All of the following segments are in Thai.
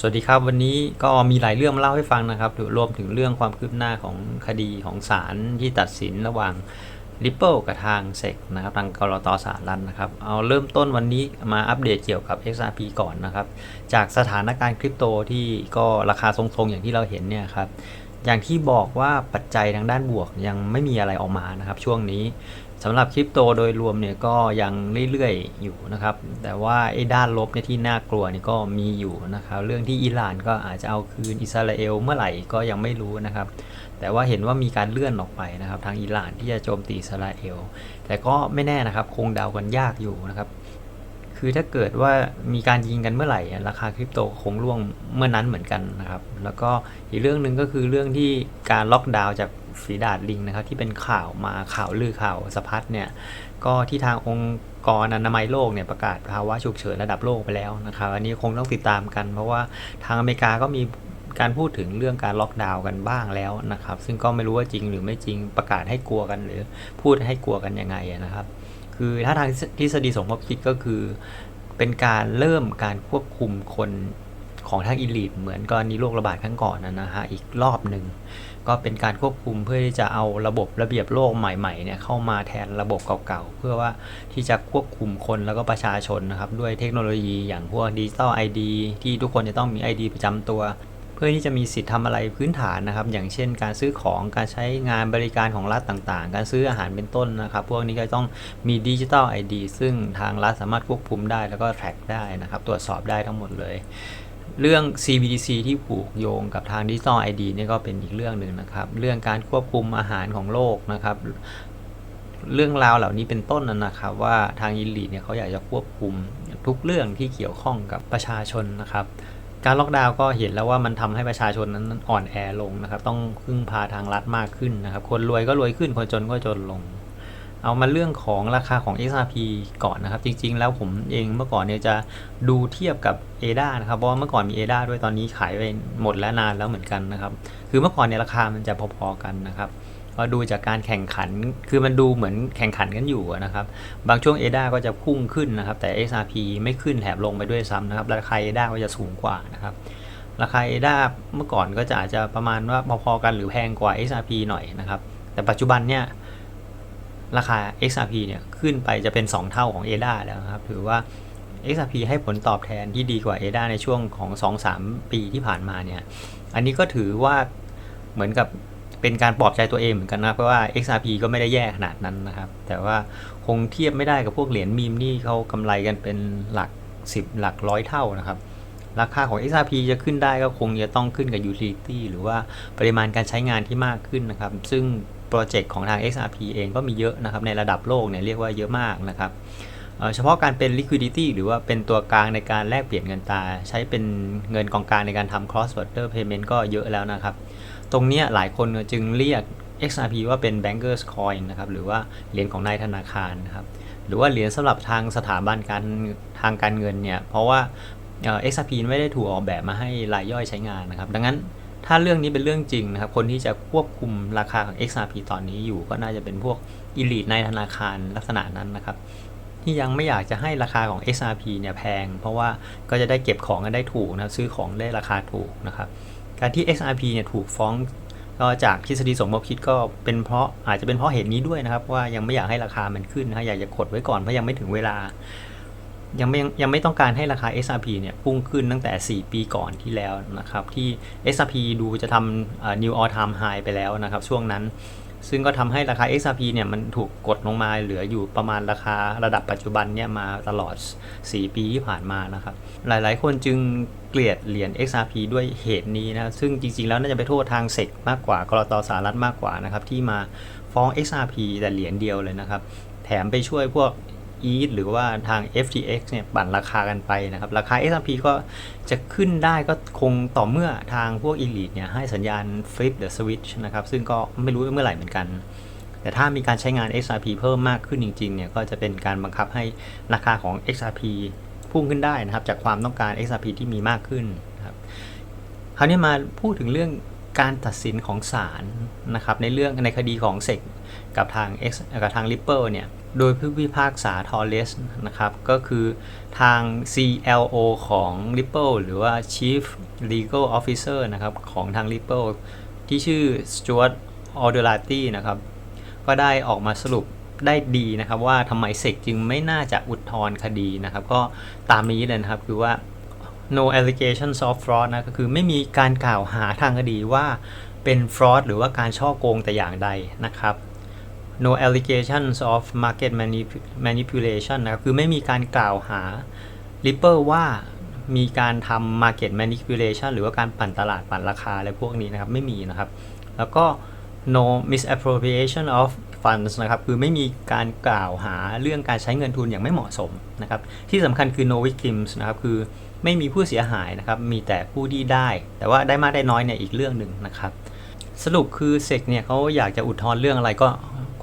สวัสดีครับวันนี้ก็มีหลายเรื่องมาเล่าให้ฟังนะครับรวมถึงเรื่องความคืบหน้าของคดีของศาลที่ตัดสินระหว่าง Ripple กับทางเซกนะครับทางกรตสหรัฐนะครับ เอาเริ่มต้นวันนี้มาอัปเดตเกี่ยวกับ XRP ก่อนนะครับ จากสถานการณ์คริปโตที่ก็ราคาทรงๆ อย่างที่เราเห็นเนี่ยครับอย่างที่บอกว่าปัจจัยทางด้านบวกยังไม่มีอะไรออกมานะครับ ช่วงนี้ สำหรับคริปโตโดยรวมเนี่ยก็ยังเรื่อยๆอยู่นะครับ แต่ว่าไอ้ด้านลบเนี่ยที่น่ากลัวนี่ก็มีอยู่นะครับ เรื่องที่อิหร่านก็อาจจะเอาคืนอิสราเอลเมื่อไหร่ก็ยังไม่รู้นะครับ แต่ว่าเห็นว่ามีการเลื่อนออกไปนะครับ ทางอิหร่านที่จะโจมตีอิสราเอล แต่ก็ไม่แน่นะครับคงเดากันยากอยู่นะครับคือถ้าเกิดว่ามีการยิงกันเมื่อไหร่ ราคาคริปโตคงร่วงเมื่อนั้นเหมือนกันนะครับ แล้วก็อีกเรื่องหนึ่งก็คือเรื่องที่การล็อกดาวน์จาก ฝีดาดลิงนะครับที่เป็นข่าวมาข่าวลือข่าวสะพัดเนี่ยก็ที่ทางองค์กรอนามัยโลกเนี่ยประกาศภาวะฉุกเฉินระดับโลกไปแล้วนะครับอันนี้คงต้องติดตามกัน เพราะว่าทางอเมริกาก็มีการพูดถึงเรื่องการล็อกดาวน์กันบ้างแล้วนะครับ ซึ่งก็ไม่รู้ว่าจริงหรือไม่จริงประกาศให้กลัวกันหรือพูดให้กลัวกันยังไงนะครับ คือถ้าทางทฤษฎีสมคบคิดก็คือ เป็นการเริ่มการควบคุมคน ของทางอีลิทเหมือนกรณีโรคระบาดครั้งก่อนนะฮะอีกรอบหนึ่งก็เป็นการควบคุมเพื่อที่จะเอาระบบระเบียบโลกใหม่ๆเนี่ยเข้ามาแทนระบบเก่าๆ เพื่อว่าที่จะควบคุมคนแล้วก็ประชาชนนะครับด้วยเทคโนโลยีอย่างพวกดิจิตอลไอดีที่ทุกคนจะต้องมี ID ประจำตัว เพื่อที่จะมีสิทธิ์ทำอะไรพื้นฐานนะครับ อย่างเช่น การซื้อของการใช้งานบริการของรัฐต่างๆ การซื้ออาหารเป็นต้นนะครับ พวกนี้ก็ต้องมีดิจิ t a ล ID ซึ่งทางรัฐสามารถควบคุมได้แล้วก็แทร็กได้นะครับ ตรวจสอบได้ทั้งหมดเลย เรื่อง CBDC ที่ผูกโยงกับทางดิจิ t a ล ID นี่ก็เป็นอีกเรื่องหนึ่งนะครับ เรื่องการควบคุมอาหารของโลกนะครับ เรื่องราวเหล่านี้เป็นต้นนะนะครับ ว่าทางยินลีเนี่ยเขาอยากจะควบคุมทุกเรื่องที่เกี่ยวข้องกับประชาชนนะครับ การล็อกดาวน์ก็เห็นแล้วว่ามันทำให้ประชาชนนั้นอ่อนแอลงนะครับ ต้องพึ่งพาทางรัฐมากขึ้นนะครับ คนรวยก็รวยขึ้นคนจนก็จนลง เอามาเรื่องของราคาของ XRP ก่อนนะครับ จริง ๆ แล้วผมเองเมื่อก่อนเนี่ยจะดูเทียบกับ ADA นะครับเพราะว่าเมื่อก่อนมี ADA ด้วยตอนนี้ขายไปหมดแล้วนานแล้วเหมือนกันนะครับ คือเมื่อก่อนเนี่ยราคามันจะพอๆกันนะครับก็ดูจากการแข่งขัน คือมันดูเหมือนแข่งขันกันอยู่นะครับ บางช่วง ADA ก็จะพุ่งขึ้นนะครับ แต่ XRP ไม่ขึ้นแถบลงไปด้วยซ้ำนะครับ ราคา ADA ก็จะสูงกว่านะครับ ราคา ADA เมื่อก่อนก็จะอาจจะประมาณว่าพอๆกันหรือแพงกว่า XRP หน่อยนะครับ แต่ปัจจุบันเนี่ย ราคา XRP เนี่ยขึ้นไปจะเป็น 2 เท่าของ ADA แล้วครับ ถือว่า XRP ให้ผลตอบแทนที่ดีกว่า ADA ในช่วงของ 2-3 ปีที่ผ่านมาเนี่ย อันนี้ก็ถือว่าเหมือนกับเป็นการปลอบใจตัวเองเหมือนกันนะ เพราะว่า XRP ก็ไม่ได้แย่ขนาดนั้นนะครับ แต่ว่าคงเทียบไม่ได้กับพวกเหรียญมีมนี่เขากำไรกันเป็นหลัก 10 หลักร้อยเท่านะครับราคาของ XRP จะขึ้นได้ก็คงจะต้องขึ้นกับ utility หรือว่าปริมาณการใช้งานที่มากขึ้นนะครับ ซึ่ง โปรเจกต์ของทาง XRP เองก็มีเยอะนะครับในระดับโลกเนี่ยเรียกว่าเยอะมากนะครับเฉพาะการเป็น liquidity หรือว่าเป็นตัวกลางในการแลกเปลี่ยนเงินตา ใช้เป็นเงินกองกลางในการทำ cross border payment ก็เยอะแล้วนะครับ ตรงนี้หลายคนจึงเรียก XRP ว่าเป็น bankers coin นะครับหรือว่าเหรียญของนายธนาคารนะครับหรือว่าเหรียญสำหรับทางสถาบันการทางการเงินเนี่ยเพราะว่า XRP ไม่ได้ถูกออกแบบมาให้รายย่อยใช้งานนะครับ ดังนั้น ถ้าเรื่องนี้เป็นเรื่องจริงนะครับ คนที่จะควบคุมราคาของ XRP ตอนนี้อยู่ก็น่าจะเป็นพวก elite ในธนาคารลักษณะนั้นนะครับ ที่ยังไม่อยากจะให้ราคาของ XRP เนี่ยแพง เพราะว่าก็จะได้เก็บของกันได้ถูกนะซื้อของได้ราคาถูกนะครับการที่ XRP เนี่ยถูกฟ้องก็จากทฤษฎีสมคบคิดก็เป็นเพราะอาจจะเป็นเพราะเหตุนี้ด้วยนะครับ ว่ายังไม่อยากให้ราคามันขึ้นนะอยากจะกดไว้ก่อนเพราะยังไม่ถึงเวลา ยังไม่ยังไม่ต้องการให้ราคา XRP เนี่ยพุ่งขึ้นตั้งแต่ 4 ปีก่อนที่แล้วนะครับ ที่ XRP ดูจะทำ new all time high ไปแล้วนะครับ ช่วงนั้น ซึ่งก็ทำให้ราคา XRP เนี่ยมันถูกกดลงมาเหลืออยู่ประมาณราคาระดับปัจจุบันเนี่ยมาตลอด 4 ปีที่ผ่านมานะครับ หลายๆ คนจึงเกลียดเหรียญ XRP ด้วยเหตุนี้นะซึ่งจริง ๆ แล้วน่าจะไปโทษทางเซกมากกว่ากรตสหรัฐมากกว่านะครับที่มาฟ้อง XRP แต่เหรียญเดียวเลยนะครับ แถมไปช่วยพวก e หรือว่าทาง FTX เนี่ยปั่นราคากันไปนะครับ ราคา XRP ก็จะขึ้นได้ก็คงต่อเมื่อทางพวก Elite เนี่ยให้สัญญาณ flip the switch นะครับ ซึ่งก็ไม่รู้เมื่อไหร่เหมือนกัน แต่ถ้ามีการใช้งาน XRP เพิ่มมากขึ้นจริงๆเนี่ยก็จะเป็นการบังคับให้ราคาของ XRP พุ่งขึ้นได้นะครับ จากความต้องการ XRP ที่มีมากขึ้นครับคราวนี้มาพูดถึงเรื่องการตัดสินของศาลนะครับในเรื่องในคดีของเซกกับทาง X กับทาง Ripple เนี่ย โดยผู้พิพากษาทอร์เรสนะครับ ก็คือทาง CLO ของ Ripple หรือว่า Chief Legal Officer นะครับ ของทาง Ripple ที่ชื่อ Stuart a u d e l a t i นะครับ ก็ได้ออกมาสรุปได้ดีนะครับว่าทำไมเซกจึงไม่น่าจะอุทธรณ์คดีนะครับ ก็ตามนี้เลยนะครับคือว่า no allegations of fraud นะก็คือไม่มีการกล่าวหาทางคดีว่าเป็น fraud หรือว่าการช่อโกงแต่อย่างใดนะครับ no allegations of market manip- manipulation นะครับ คือไม่มีการกล่าวหา Ripple ว่ามีการทำ market manipulation หรือว่าการปั่นตลาดปั่นราคาอะไรพวกนี้นะครับ ไม่มีนะครับ แล้วก็ no misappropriation of funds นะครับ คือไม่มีการกล่าวหาเรื่องการใช้เงินทุนอย่างไม่เหมาะสมนะครับ ที่สำคัญคือ no victims นะครับ คือไม่มีผู้เสียหายนะครับ มีแต่ผู้ที่ได้ แต่ว่าได้มากได้น้อยเนี่ยอีกเรื่องหนึ่งนะครับ สรุปคือเซกเนี่ยเขาอยากจะอุทธรณ์เรื่องอะไรก็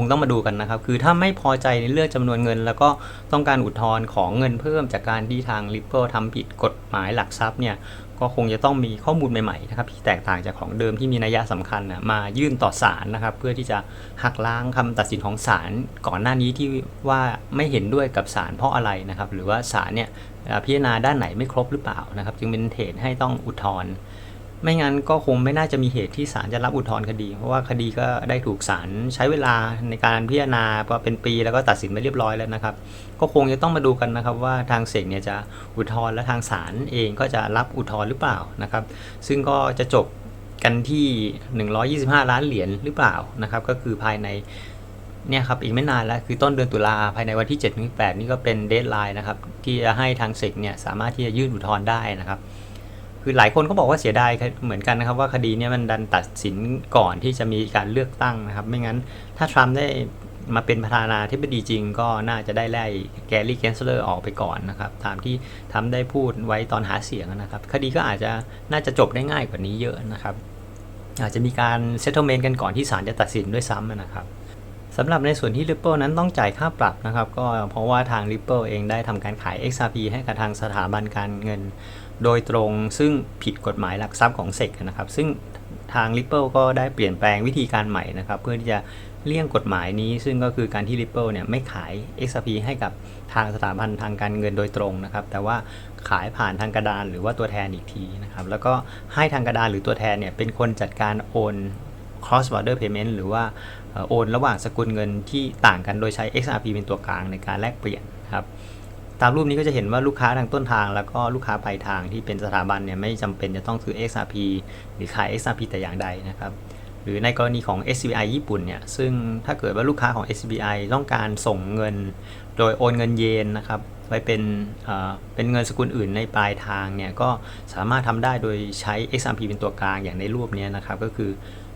งต้องมาดูกันนะครับ คือถ้าไม่พอใจในเรื่องจำนวนเงิน แล้วก็ต้องการอุทธรณ์ของเงินเพิ่มจากการที่ทาง Ripple ทำผิดกฎหมายหลักทรัพย์เนี่ยก็คงจะต้องมีข้อมูลใหม่ๆนะครับที่แตกต่างจากของเดิมที่มีนัยสำคัญนะมายื่นต่อศาลนะครับ เพื่อที่จะหักล้างคำตัดสินของศาลก่อนหน้านี้ที่ว่าไม่เห็นด้วยกับศาลเพราะอะไรนะครับ หรือว่าศาลเนี่ยพิจารณาด้านไหนไม่ครบหรือเปล่านะครับ จึงเป็นเหตุให้ต้องอุทธรณ์ ไม่งั้นก็คงไม่น่าจะมีเหตุที่ศาลจะรับอุทธรณ์คดี เพราะว่าคดีก็ได้ถูกศาลใช้เวลาในการพิจารณาพอเป็นปีแล้วก็ตัดสินไปเรียบร้อยแล้วนะครับ ก็คงจะต้องมาดูกันนะครับว่าทางเสกเนี่ยจะอุทธรณ์และทางศาลเองก็จะรับอุทธรณ์หรือเปล่านะครับ ซึ่งก็จะจบกันที่ 125 ล้านเหรียญหรือเปล่านะครับ ก็คือภายในเนี่ยครับอีกไม่นานแล้วคือต้นเดือนตุลาภายในวันที่7-8นี่ก็เป็นเดทไลน์นะครับที่จะให้ทางเสกเนี่ยสามารถที่จะยื่นอุทธรณ์ได้นะครับ คือหลายคนก็บอกว่าเสียดายเหมือนกันนะครับ ว่าคดีนี้มันดันตัดสินก่อนที่จะมีการเลือกตั้งนะครับ ไม่งั้นถ้าทรัมป์ได้มาเป็นประธานาธิบดีจริงก็น่าจะได้ไล่แกลลี่เกนสเลอร์ออกไปก่อนนะครับ ตามที่ทำได้พูดไว้ตอนหาเสียงนะครับ คดีก็อาจจะน่าจะจบได้ง่ายกว่านี้เยอะนะครับ อาจจะมีการเซ t ต e เมนต์กันก่อนที่ศาลจะตัดสินด้วยซ้ำนะครับสำหรับในส่วนที่ Ripple นั้นต้องจ่ายค่าปรับนะครับ ก็เพราะว่าทาง Ripple เองได้ทำการขาย XRP ให้กับทางสถาบันการเงิน โดยตรงซึ่งผิดกฎหมายหลักทรัพย์ของเซกนะครับ ซึ่งทาง Ripple ก็ได้เปลี่ยนแปลงวิธีการใหม่นะครับ เพื่อที่จะเลี่ยงกฎหมายนี้ ซึ่งก็คือการที่ Ripple เนี่ยไม่ขาย XRP ให้กับทางสถาบันทางการเงินโดยตรงนะครับ แต่ว่าขายผ่านทางกระดานหรือว่าตัวแทนอีกทีนะครับ แล้วก็ให้ทางกระดานหรือตัวแทนเนี่ยเป็นคนจัดการโอน cross border payment หรือว่าโอนระหว่างสกุลเงินที่ต่างกันโดยใช้ XRP เป็นตัวกลางในการแลกเปลี่ยนครับ ตามรูปนี้ก็จะเห็นว่าลูกค้าทางต้นทาง แล้วก็ลูกค้าปลายทางที่เป็นสถาบันเนี่ยไม่จำเป็นจะต้องซื้อ XRP หรือขาย XRP แต่อย่างใดนะครับหรือในกรณีของ SBI ญี่ปุ่นเนี่ยซึ่งถ้าเกิดว่าลูกค้าของ SBI ต้องการส่งเงิน โดยโอนเงินเยนนะครับไปเป็นเอ่อเป็นเงินสกุลอื่นในปลายทางเนี่ยก็สามารถทำได้โดยใช้ XRP เป็นตัวกลางอย่างในรูปนี้นะครับก็คือ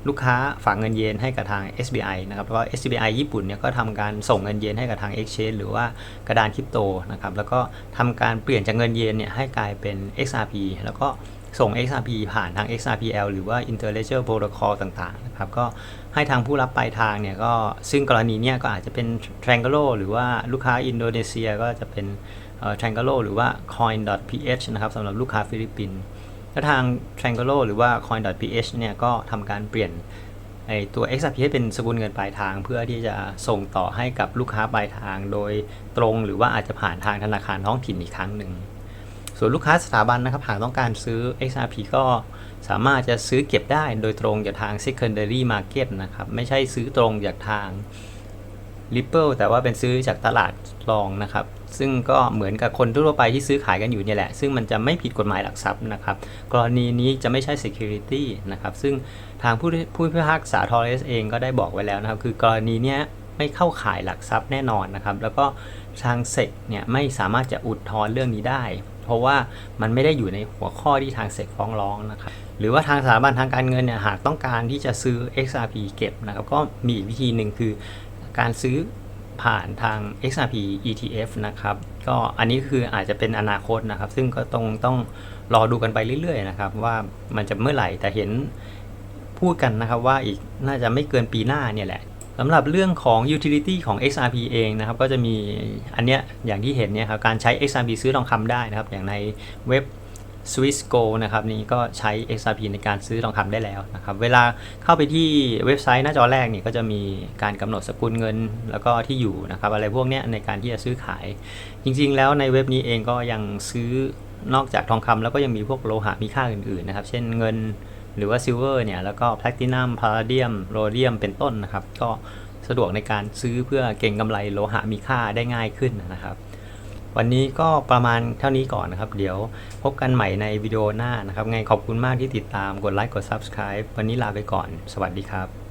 ลูกค้าฝากเงินเยนให้กับทาง SBI นะครับแล้วก็ SBI ญี่ปุ่นเนี่ยก็ทำการส่งเงินเยนให้กับทาง Exchange หรือว่ากระดานคริปโตนะครับแล้วก็ทำการเปลี่ยนจากเงินเยนเนี่ยให้กลายเป็น XRP แล้วก็ส่ง XRP ผ่านทาง XRPL หรือว่า Interledger Protocol ต่างๆนะครับก็ให้ทางผู้รับปลายทางเนี่ยก็ซึ่งกรณีเนี้ยก็อาจจะเป็น Trangelo หรือว่าลูกค้าอินโดนีเซียก็จะเป็น Trangelo หรือว่า coin.ph นะครับสำหรับลูกค้าฟิลิปปินส์ และทาง Trangelo หรือว่า coin.ph เนี่ยก็ทำการเปลี่ยนไอตัว XRP ให้เป็นสกุลเงินปลายทาง เพื่อที่จะส่งต่อให้กับลูกค้าปลายทาง โดยตรงหรือว่าอาจจะผ่านทางธนาคารท้องถิ่นอีกครั้งหนึ่ง ส่วนลูกค้าสถาบันนะครับหากต้องการซื้อ XRP ก็สามารถจะซื้อเก็บได้โดยตรงจากทาง secondary market นะครับ ไม่ใช่ซื้อตรงจากทาง Ripple แต่ว่าเป็นซื้อจากตลาดรองนะครับ ซึ่งก็เหมือนกับคนทั่วไปที่ซื้อขายกันอยู่เนี่ยแหละ ซึ่งมันจะไม่ผิดกฎหมายหลักทรัพย์นะครับ กรณีนี้จะไม่ใช่ security นะครับ ซึ่งทางผู้ผู้พิพากษาทอร์เรสเองก็ได้บอกไว้แล้วนะครับ คือกรณีเนี้ยไม่เข้าข่ายหลักทรัพย์แน่นอนนะครับ แล้วก็ทางเซกเนี่ยไม่สามารถจะอุดทธรณ์เรื่องนี้ได้ เพราะว่ามันไม่ได้อยู่ในหัวข้อที่ทางเซกฟ้องร้องนะครับ หรือว่าทางสถาบันทางการเงินเนี่ยหากต้องการที่จะซื้อ XRP เก็บนะครับ ก็มีอีกวิธีหนึ่งคือ การซื้อผ่านทาง XRP ETF นะครับ ก็อันนี้คืออาจจะเป็นอนาคตนะครับ ซึ่งก็ต้องต้องรอดูกันไปเรื่อยๆนะครับ ว่ามันจะเมื่อไหร่แต่เห็นพูดกันนะครับว่าอีกน่าจะไม่เกินปีหน้าเนี่ยแหละสำหรับเรื่องของ utility ของ XRP เองนะครับ ก็จะมีอันเนี้ยอย่างที่เห็นเนี่ยครับการใช้ XRP ซื้อทองคำได้นะครับ อย่างในเว็บ Swiss Go นะครับนี่ก็ใช้ XRP ในการซื้อทองคำได้แล้วนะครับเวลาเข้าไปที่เว็บไซต์หน้าจอแรกนี่ก็จะมีการกำหนดสกุลเงิน แล้วก็ที่อยู่นะครับอะไรพวกนี้ในการที่จะซื้อขาย จริงๆ แล้วในเว็บนี้เองก็ยังซื้อนอกจากทองคำแล้วก็ยังมีพวกโลหะมีค่าอื่นๆนะครับเช่นเงินหรือว่าซิลเวอร์เนี่ยแล้วก็แพลตินัมพาราเดียมโรเดียมเป็นต้นนะครับก็สะดวกในการซื้อเพื่อเก็งกำไรโลหะมีค่าได้ง่ายขึ้นนะครับ วันนี้ก็ประมาณเท่านี้ก่อนนะครับ เดี๋ยวพบกันใหม่ในวิดีโอหน้านะครับ ไงขอบคุณมากที่ติดตามกดไลค์กด Subscribe วันนี้ลาไปก่อน สวัสดีครับ